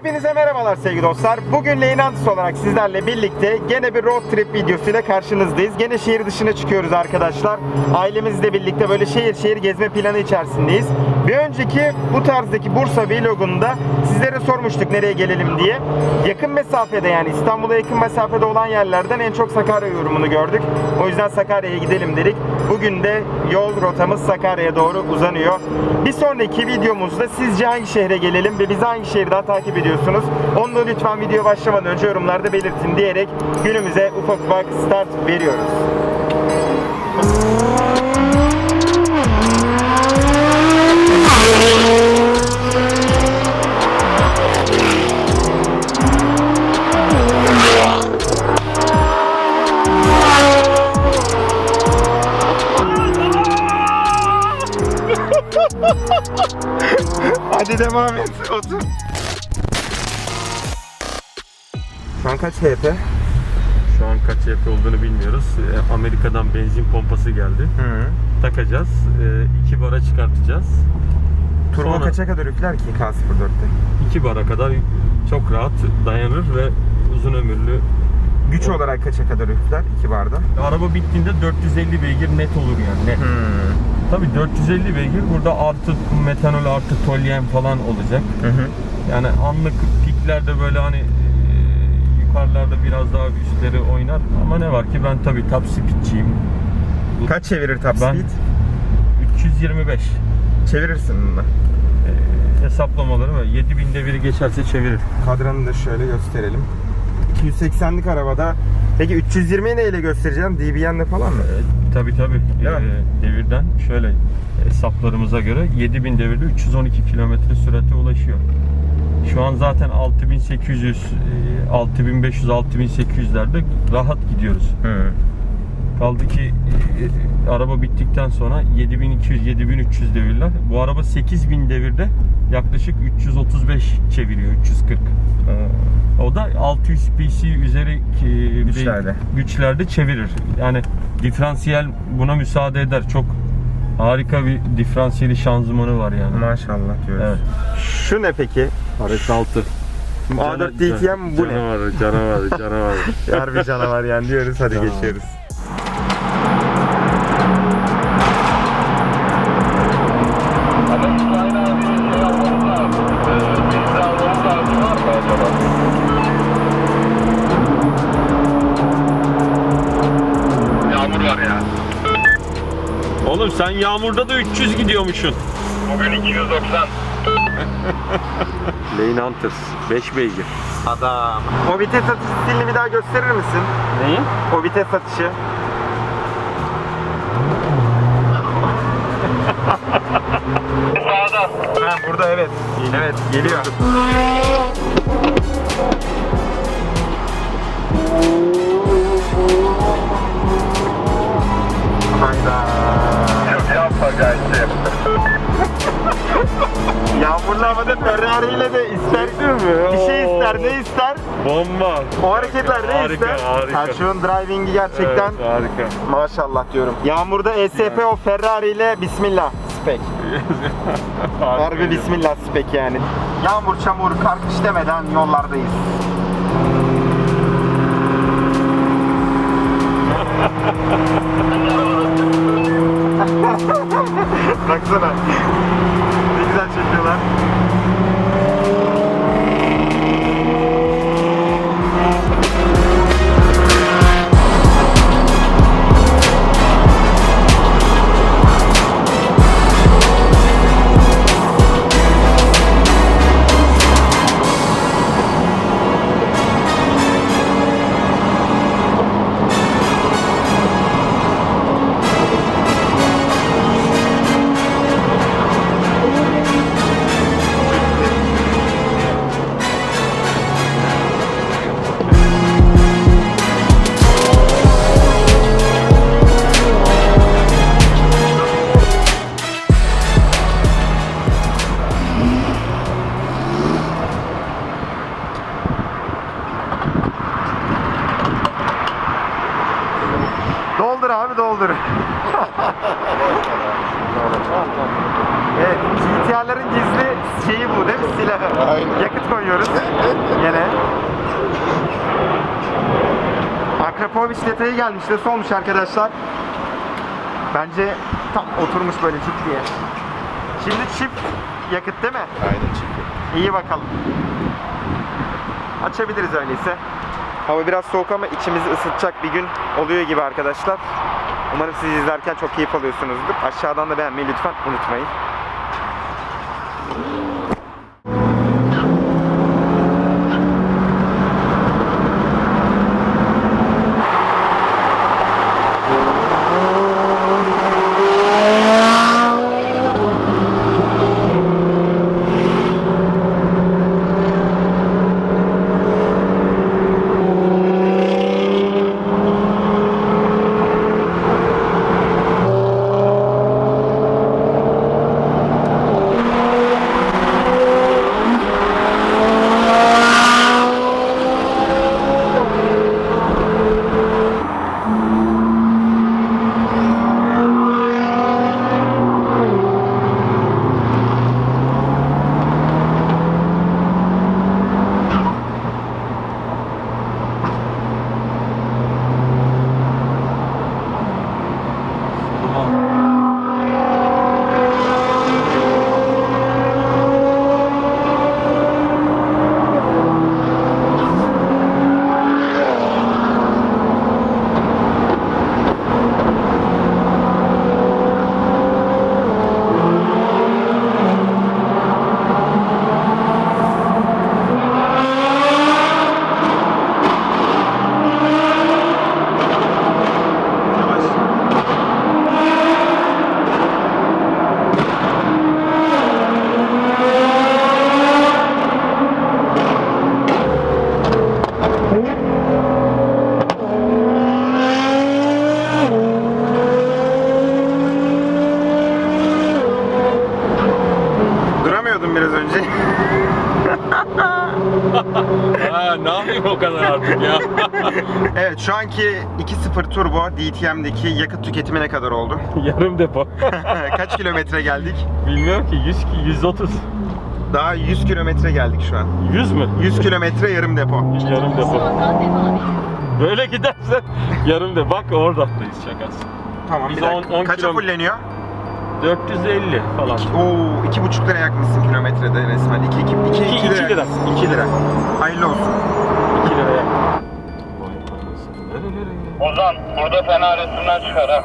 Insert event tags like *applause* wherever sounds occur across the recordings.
Hepinize merhabalar sevgili dostlar. Bugün Leynantis olarak sizlerle birlikte gene bir road trip videosuyla karşınızdayız. Gene şehir dışına çıkıyoruz arkadaşlar. Ailemizle birlikte böyle şehir şehir gezme planı içerisindeyiz. Bir önceki bu tarzdaki Bursa vlogunda sizlere sormuştuk nereye gelelim diye. Yakın mesafede yani İstanbul'a yakın mesafede olan yerlerden en çok Sakarya yorumunu gördük. O yüzden Sakarya'ya gidelim dedik. Bugün de yol rotamız Sakarya'ya doğru uzanıyor. Bir sonraki videomuzda sizce hangi şehre gelelim ve bizi hangi şehirden takip ediyorsunuz? Onu da lütfen video başlamadan önce yorumlarda belirtin diyerek günümüze ufak ufak start veriyoruz. *laughs* Hadi devam et. Otur. Şu an kaç HP? Şu an kaç HP olduğunu bilmiyoruz. Ee, Amerika'dan benzin pompası geldi. Hı. Takacağız. 2 bara çıkartacağız. Turbo Sonra- kaça kadar üfler ki K04'te? 2 bara kadar çok rahat dayanır ve uzun ömürlü. Güç olarak kaça kadar üfler 2 barda? Araba bittiğinde 450 beygir net olur yani net. Tabii 450 beygir burada artı metanol artı tolyen falan olacak. Hı hı. Yani anlık piklerde böyle hani e, yukarılarda biraz daha üstleri oynar ama ne var ki ben tabii top speedçiyim. Bu- Kaç çevirir top Ben- speed? 325 Çevirirsin bununla. e, hesaplamaları var. 7000 deviri geçerse çevirir. Kadranı da şöyle gösterelim. 280'lik arabada Peki 320'yi neyle göstereceğim? DBN'le falan mı? E, tabii tabii. Değil mi? E, devirden şöyle hesaplarımıza göre 7000 devirde 312 kilometre sürate ulaşıyor. Şu an zaten 6800, e, 6500, 6800'lerde rahat gidiyoruz. Hı. Kaldı ki e, araba bittikten sonra 7200 7300 devirler. Bu araba 8000 devirde yaklaşık 335 çeviriyor 340. O da 600 PC üzeri e, Güçlerde. güçlerde çevirir. Yani diferansiyel buna müsaade eder. Çok harika bir diferansiyeli şanzımanı var yani. Maşallah diyoruz. Evet. Şu ne peki? RS6. A4 DTM bu ne? Canavar, canavar, canavar. *laughs* Harbi canavar yani diyoruz. Hadi Canavar. geçiyoruz. Sen yağmurda da 300 gidiyormuşsun. Bugün 290. *laughs* Lane Hunters 5 beygir. Adam. O vites atış stilini bir daha gösterir misin? Neyi? O vites atışı. Sağda. Ha burada evet. Evet geliyor. Hayda. Kardeşim. *laughs* Yağmurlu havada Ferrari ile de ister bir şey ister ne ister? Bomba. O hareketler ne Harika, ister? harika. Selçuk'un driving'i gerçekten Evet, harika. maşallah diyorum. Yağmurda ESP o Ferrari ile bismillah spek. *laughs* Harbi bismillah spek yani. Yağmur, çamur, kar kış demeden yollardayız. *laughs* Baksana. Ne Silahı. Aynen. Yakıt koyuyoruz. Yine. Akrapovic detayı gelmiş. Nasıl olmuş arkadaşlar? Bence tam oturmuş böyle cuk diye. Şimdi çift yakıt değil mi? Aynen çıktı. İyi bakalım. Açabiliriz öyleyse. Hava biraz soğuk ama içimizi ısıtacak bir gün oluyor gibi arkadaşlar. Umarım siz izlerken çok keyif alıyorsunuzdur. Aşağıdan da beğenmeyi lütfen unutmayın. Şu anki 2.0 turbo DTM'deki yakıt tüketimi ne kadar oldu? *laughs* *laughs* Yarım depo. Kaç kilometre geldik? Bilmiyorum ki 100 ki 130. Daha 100 kilometre geldik şu an. 100 mü? 100 kilometre yarım depo. Yarım depo. Böyle giderse yarım de bak oradaydız şakası. Tamam Biz bir dakika. on- on Kaça kilom- fulleniyor? 450 falan. Oo, iki buçuk lira yakmışsın kilometrede resmen. 2 2 2 İki- iki lira. 2 lira. Hayırlı olsun. 2 liraya. Ozan burada fena resimler çıkar ha.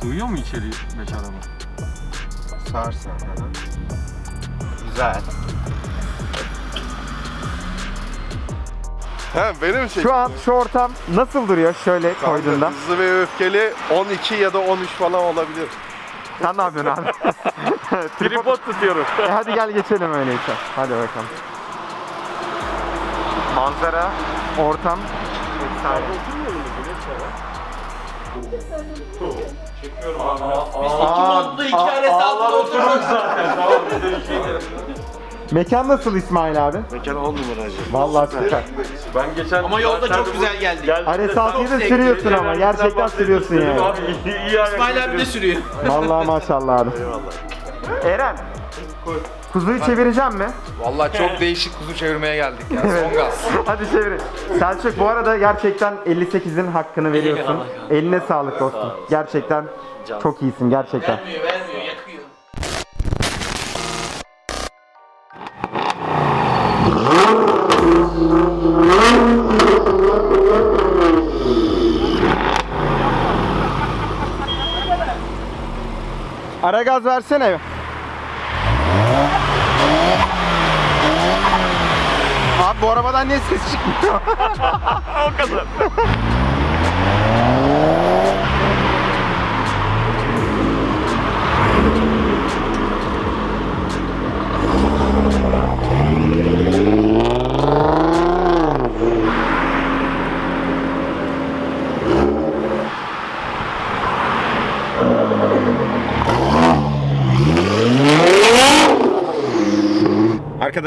Sığıyor mu içeri 5 araba? Sağırsın. Güzel. He benim şey. Şu an şu ortam nasıl duruyor şöyle koyduğunda? Hızlı ve öfkeli 12 ya da 13 falan olabilir. Sen ne yapıyorsun abi? *laughs* Tripod. Tutuyorum. E hadi gel geçelim öyleyse. Hadi bakalım. Manzara, ortam. Efsane. modlu iki ares altında oturuyoruz zaten. Mekan nasıl İsmail abi? Mekan 10 numaracı. Vallahi süper. Ben geçen Ama yolda çok güzel geldik. Ares 6'yı da sürüyorsun ama gerçekten sürüyorsun yani. Abi iyi, iyi ayak İsmail abi de sürüyor. *laughs* Vallahi maşallah abi. Eren. Kuzuyu çevireceğim mi? Vallahi çok değişik kuzu çevirmeye geldik ya. Son gaz. *laughs* Hadi çevir. Selçuk bu arada gerçekten 58'in hakkını veriyorsun. Eline sağlık dostum. Gerçekten çok iyisin gerçekten. Vermiyor vermiyor Ara gaz versene. Abi bu arabadan niye ses çıkmıyor? *laughs* O kadar.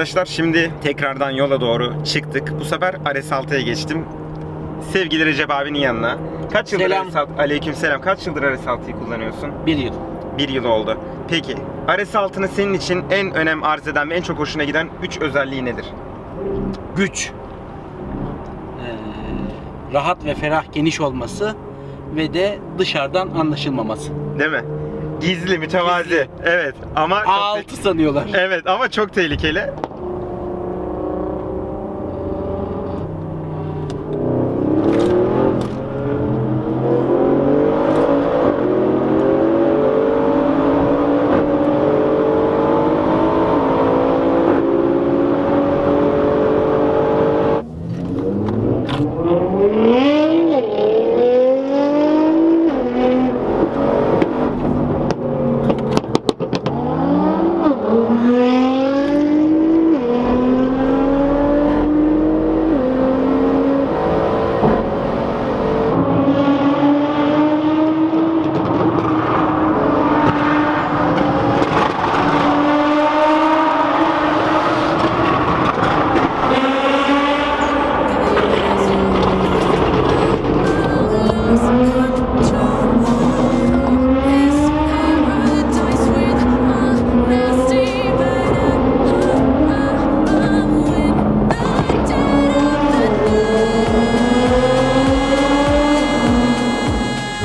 Arkadaşlar şimdi tekrardan yola doğru çıktık. Bu sefer RS6'ya geçtim. Sevgili Recep abinin yanına. Kaç yıldır Selam. RS6? Aleyküm selam. Kaç yıldır RS6'yı kullanıyorsun? Bir yıl. Bir yıl oldu. Peki RS6'nın senin için en önem arz eden ve en çok hoşuna giden 3 özelliği nedir? Güç. Ee, rahat ve ferah geniş olması ve de dışarıdan anlaşılmaması. Değil mi? Gizli, mütevazi. Evet ama çok A6 sanıyorlar. Evet ama çok tehlikeli.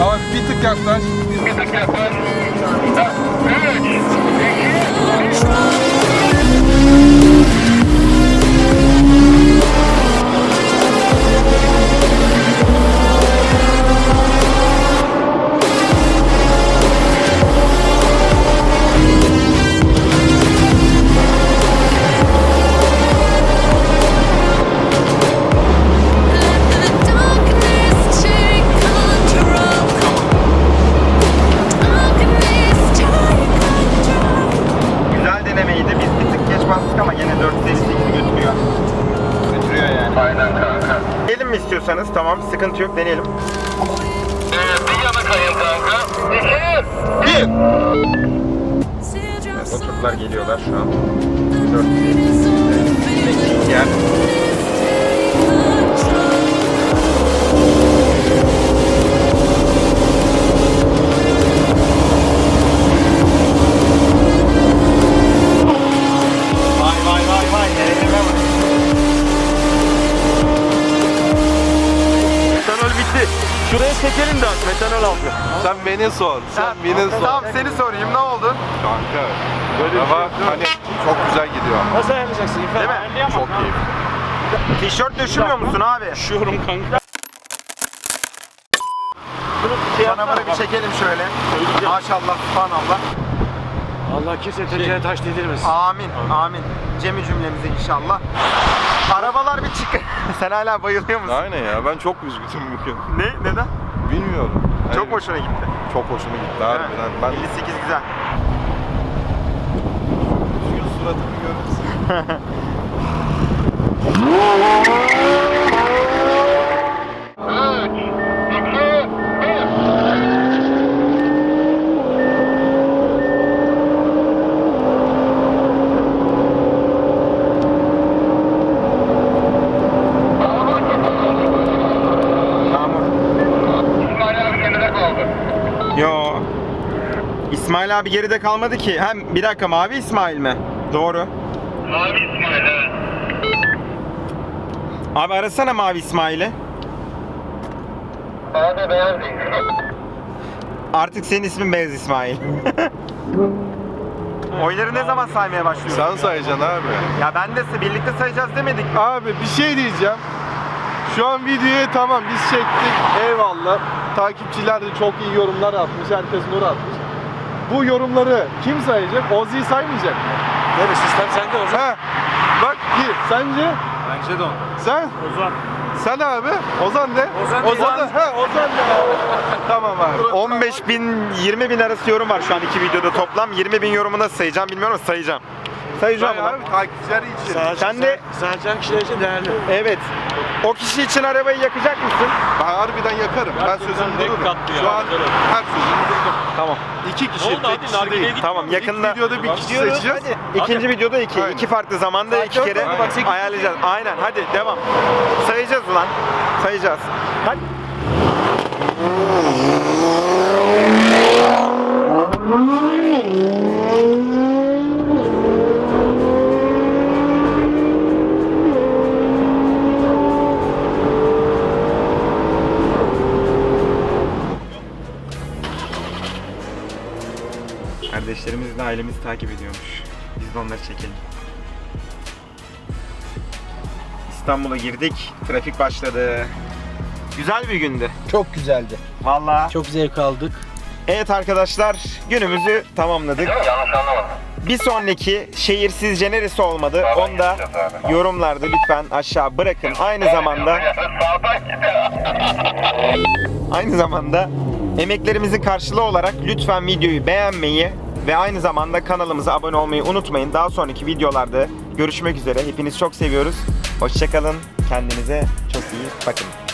Abi bir tık yaklaş. Darkness Tamam sıkıntı yok deneyelim. Ee, bir yana kayın kanka. İki, bir. Teardrops Oturdular geliyorlar şu an. is over. Yer. Sen beni sor. Sen beni sor. Tamam seni sorayım ne oldu? Kanka. Böyle Ama hani çok güzel gidiyor. Nasıl ayarlayacaksın? Değil mi? Çok iyi. Tişört düşünmüyor musun abi? Üşüyorum kanka. Panoramı bir çekelim şöyle. Maşallah, subhanallah. Allah kimse tecrübe taş değdirmesin. Amin, amin. Cemi cümlemize inşallah. Arabalar bir çık. *laughs* Sen hala bayılıyor musun? Aynen ya ben çok üzgünüm bugün. Ne? Neden? Bilmiyorum. Çok Hani hoşuna gitti. Çok hoşuma gitti harbiden. Ben 58 güzel. düzgün suratımı görürsün. *laughs* Üç, iki, bir. Yağmur. İsmail abi kendine kaldı. Yo. İsmail abi geride kalmadı ki. Hem bir dakika mavi İsmail mi? Doğru. Mavi İsmail evet. Abi arasana mavi İsmail'i. Abi beyaz değil. Artık senin ismin Beyaz İsmail. *laughs* Oyları ne zaman saymaya başlıyorsun? Sen sayacaksın abi. Ya ben de birlikte sayacağız demedik mi? Abi bir şey diyeceğim. Şu an videoya tamam biz çektik. Eyvallah. Takipçiler de çok iyi yorumlar atmış. Herkes nur atmış. Bu yorumları kim sayacak? Ozzy saymayacak mı? Evet sistem sende o zaman. He. Bak gir. Sence? Bence de o. Sen? Ozan. Sen abi. Ozan de. Ozan Ozan değil. de. He Ozan de abi. tamam abi. 15 bin, 20 bin arası yorum var şu an iki videoda toplam. 20 bin yorumu nasıl sayacağım bilmiyorum ama sayacağım. Sayacağım Say ulan. abi takipçiler için. Sen de Sayacağın kişiler için değerli. evet. O kişi için arabayı yakacak mısın? Ben harbiden yakarım. Ben sözümü dururum. Şu an her sözümü. Tamam. İki kişi, Ne oldu tek hadi, kişi nargileye değil. gitmiyor Tamam yakında İlk videoda bir kişi Gidiyoruz, seçeceğiz. hadi. İkinci videoda iki. Aynen. iki farklı zamanda iki kere oldu, bak, sekiz ayarlayacağız. Aynen hadi devam. Sayacağız ulan. Sayacağız. Hadi. Ailemizi takip ediyormuş. Biz de onları çekelim. İstanbul'a girdik. Trafik başladı. Güzel bir gündü. Çok güzeldi. Vallahi. Çok zevk aldık. Evet arkadaşlar günümüzü tamamladık. Yanlış anlamadım. Bir sonraki şehir sizce neresi olmadı? Onu da yorumlarda lütfen aşağı bırakın. Aynı zamanda *laughs* Sağdan aynı zamanda emeklerimizin karşılığı olarak lütfen videoyu beğenmeyi ve aynı zamanda kanalımıza abone olmayı unutmayın. Daha sonraki videolarda görüşmek üzere. Hepinizi çok seviyoruz. Hoşçakalın. Kendinize çok iyi bakın.